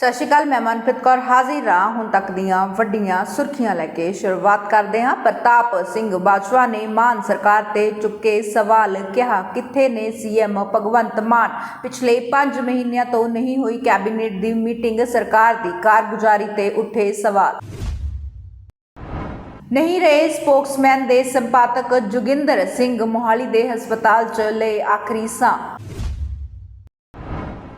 ਸਤਿ ਸ਼੍ਰੀ ਅਕਾਲ, ਮੈਂ ਮਨਪ੍ਰੀਤ ਕੌਰ ਹਾਜ਼ਰ ਹਾਂ। ਹੁਣ ਤੱਕ ਦੀਆਂ ਵੱਡੀਆਂ ਸੁਰਖੀਆਂ ਲੈ ਕੇ ਸ਼ੁਰੂਆਤ ਕਰਦੇ ਹਾਂ। ਪ੍ਰਤਾਪ ਸਿੰਘ ਬਾਜਵਾ ਨੇ ਮਾਨ ਸਰਕਾਰ ਤੇ ਚੁੱਕੇ ਸਵਾਲ, ਕਿਹਾ, ਕਿੱਥੇ ਨੇ ਸੀਐਮ ਭਗਵੰਤ ਮਾਨ? ਪਿਛਲੇ 5 ਮਹੀਨਿਆਂ ਤੋਂ ਨਹੀਂ ਹੋਈ ਕੈਬਨਿਟ ਦੀ ਮੀਟਿੰਗ, ਸਰਕਾਰ ਦੀ ਕਾਰਗੁਜ਼ਾਰੀ ਤੇ ਉੱਠੇ ਸਵਾਲ। ਨਹੀਂ ਰਹੇ ਸਪੋਕਸਮੈਨ ਦੇ ਸੰਪਾਦਕ ਜੋਗਿੰਦਰ ਸਿੰਘ ਮੋਹਾਲੀ ਦੇ ਹਸਪਤਾਲ 'ਚ ਲਏ ਆਖਰੀ ਸਾਹ।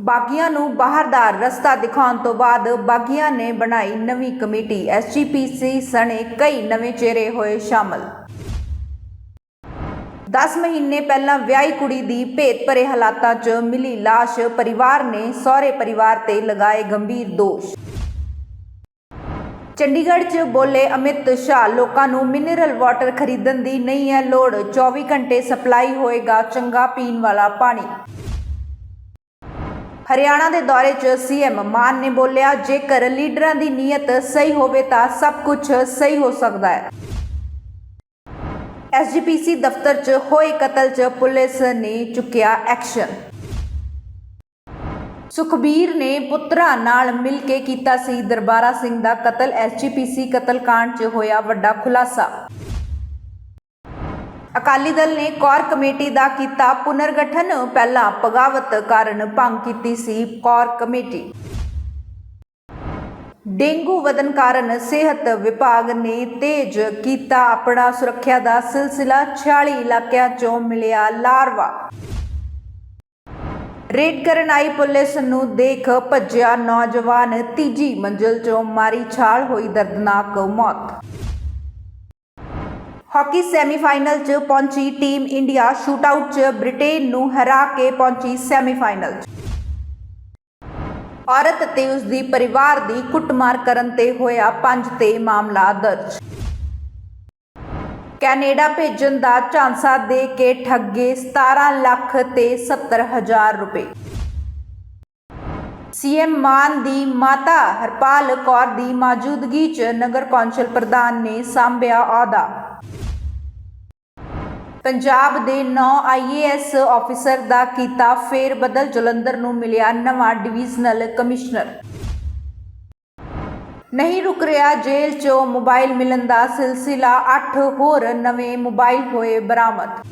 ਬਾਗੀਆਂ ਨੂੰ ਬਾਹਰ ਦਾ ਰਸਤਾ ਦਿਖਾਉਣ ਤੋਂ ਬਾਅਦ ਬਾਗੀਆਂ ਨੇ ਬਣਾਈ ਨਵੀਂ ਕਮੇਟੀ। ਐਸਜੀਪੀਸੀ ਸਣੇ ਕਈ ਨਵੇਂ ਚਿਹਰੇ ਹੋਏ ਸ਼ਾਮਲ। 10 ਮਹੀਨੇ ਪਹਿਲਾਂ ਵਿਆਹੀ ਕੁੜੀ ਦੀ ਭੇਤ ਭਰੇ ਹਾਲਾਤਾਂ 'ਚ ਮਿਲੀ ਲਾਸ਼। ਪਰਿਵਾਰ ਨੇ ਸਹੁਰੇ ਪਰਿਵਾਰ ਤੇ ਲਗਾਏ ਗੰਭੀਰ ਦੋਸ਼। ਚੰਡੀਗੜ੍ਹ 'ਚ ਬੋਲੇ ਅਮਿਤ ਸ਼ਾਹ, ਲੋਕਾਂ ਨੂੰ ਮਿਨਰਲ ਵਾਟਰ ਖਰੀਦਣ ਦੀ ਨਹੀਂ ਹੈ ਲੋੜ। 24 ਘੰਟੇ ਸਪਲਾਈ ਹੋਏਗਾ ਚੰਗਾ ਪੀਣ ਵਾਲਾ ਪਾਣੀ। ਹਰਿਆਣਾ ਦੇ ਦੌਰੇ 'ਚ ਸੀਐਮ ਮਾਨ ਨੇ ਬੋਲਿਆ, ਜੇਕਰ ਲੀਡਰਾਂ ਦੀ ਨੀਅਤ ਸਹੀ ਹੋਵੇ ਤਾਂ ਸਭ ਕੁਝ ਸਹੀ ਹੋ ਸਕਦਾ ਹੈ। ਐਸਜੀਪੀਸੀ ਦਫ਼ਤਰ 'ਚ ਹੋਏ ਕਤਲ 'ਚ ਪੁਲਿਸ ਨੇ ਚੁੱਕਿਆ ਐਕਸ਼ਨ। ਸੁਖਬੀਰ ਨੇ ਪੁੱਤਰਾਂ ਨਾਲ ਮਿਲ ਕੇ ਕੀਤਾ ਸੀ ਦਰਬਾਰਾ ਸਿੰਘ ਦਾ ਕਤਲ। ਐਸਜੀਪੀਸੀ ਕਤਲकांड 'ਚ ਹੋਇਆ ਵੱਡਾ ਖੁਲਾਸਾ। ਅਕਾਲੀ ਦਲ ਨੇ ਕੋਰ ਕਮੇਟੀ ਦਾ ਕੀਤਾ ਪੁਨਰਗਠਨ। ਪਹਿਲਾਂ ਬਗਾਵਤ ਕਾਰਨ ਭੰਗ ਕੀਤੀ ਸੀ ਕੋਰ ਕਮੇਟੀ। ਡੇਂਗੂ ਵਧਨ ਕਾਰਨ ਸਿਹਤ ਵਿਭਾਗ ਨੇ ਤੇਜ਼ ਕੀਤਾ ਆਪਣਾ ਸੁਰੱਖਿਆ ਦਾ ਸਿਲਸਿਲਾ। 46 ਇਲਾਕਿਆਂ 'ਚੋਂ ਮਿਲਿਆ ਲਾਰਵਾ। ਰੇਡ ਕਰਨ ਆਈ ਪੁਲਿਸ ਨੂੰ ਦੇਖ ਭੱਜਿਆ ਨੌਜਵਾਨ। ਤੀਜੀ ਮੰਜ਼ਲ 'ਚੋਂ ਮਾਰੀ ਛਾਲ ਹੋਈ ਦਰਦਨਾਕ ਮੌਤ। ਹਾਕੀ ਸੈਮੀਫਾਈਨਲ 'ਚ ਪਹੁੰਚੀ ਟੀਮ ਇੰਡੀਆ ਸ਼ੂਟਆਊਟ 'ਚ ਬ੍ਰਿਟੇਨ ਨੂੰ ਹਰਾ ਕੇ ਪਹੁੰਚੀ ਸੈਮੀਫਾਈਨਲ 'ਚ। ਔਰਤ ਤੇ ਉਸ ਦੀ ਪਰਿਵਾਰ ਦੀ ਕੁੱਟਮਾਰ ਕਰਨ ਤੇ ਹੋਇਆ ਪੰਜ ਤੇ ਮਾਮਲਾ ਦਰਜ। ਕੈਨੇਡਾ ਭੇਜਣ ਦਾ ਝਾਂਸਾ ਦੇ ਕੇ ਠੱਗੇ 17 ਲੱਖ ਤੇ 70 ਹਜ਼ਾਰ ਰੁਪਏ। ਸੀਐਮ ਮਾਨ ਦੀ ਮਾਤਾ ਹਰਪਾਲ ਕੌਰ ਦੀ ਮੌਜੂਦਗੀ 'ਚ ਨਗਰ ਕੌਂਸਲ ਪ੍ਰਧਾਨ ਨੇ ਸਾਂਭਿਆ ਅਹੁਦਾ ਪੰਜਾਬ ਦੇ 9 ਆਈਏਐਸ ਆਫੀਸਰ ਦਾ ਕੀਤਾ ਫੇਰ ਬਦਲ, ਜਲੰਧਰ ਨੂੰ ਮਿਲਿਆ ਨਵਾਂ ਡਿਵੀਜ਼ਨਲ ਕਮਿਸ਼ਨਰ। ਨਹੀਂ ਰੁਕ ਰਿਹਾ ਜੇਲ੍ਹ 'ਚੋਂ ਮੋਬਾਈਲ ਮਿਲਣ ਦਾ ਸਿਲਸਿਲਾ 8 ਹੋਰ ਨਵੇਂ ਮੋਬਾਈਲ ਹੋਏ ਬਰਾਮਦ।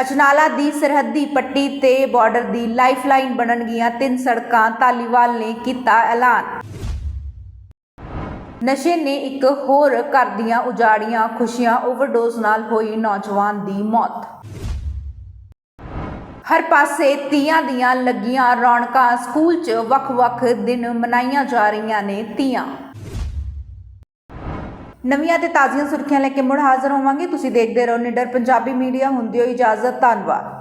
ਅਜਨਾਲਾ ਦੀ ਸਰਹੱਦੀ ਪੱਟੀ ਤੇ ਬਾਰਡਰ ਦੀ ਲਾਈਫਲਾਈਨ ਬਣਨਗੀਆਂ ਤਿੰਨ ਸੜਕਾਂ, ਧਾਲੀਵਾਲ ਨੇ ਕੀਤਾ ਐਲਾਨ। ਨਸ਼ੇ ਨੇ ਇੱਕ ਹੋਰ ਘਰ ਦੀਆਂ ਉਜਾੜੀਆਂ ਖੁਸ਼ੀਆਂ ਓਵਰਡੋਜ਼ ਨਾਲ ਹੋਈ ਨੌਜਵਾਨ ਦੀ ਮੌਤ। ਹਰ ਪਾਸੇ ਤੀਆਂ ਦੀਆਂ ਲੱਗੀਆਂ ਰੌਣਕਾਂ, ਸਕੂਲ 'ਚ ਵੱਖ-ਵੱਖ ਦਿਨ ਮਨਾਈਆਂ ਜਾ ਰਹੀਆਂ ਨੇ ਤੀਆਂ। ਨਵੀਆਂ ਤੇ ਤਾਜ਼ੀਆਂ ਸੁਰਖੀਆਂ ਲੈ ਕੇ ਮੁੜ ਹਾਜ਼ਰ ਹੋਵਾਂਗੇ। ਤੁਸੀਂ ਦੇਖਦੇ ਰਹੋ ਨਿਡਰ ਪੰਜਾਬੀ ਮੀਡੀਆ, ਹੁੰਦੀ ਹੋ ਇਜਾਜ਼ਤ, ਧੰਨਵਾਦ।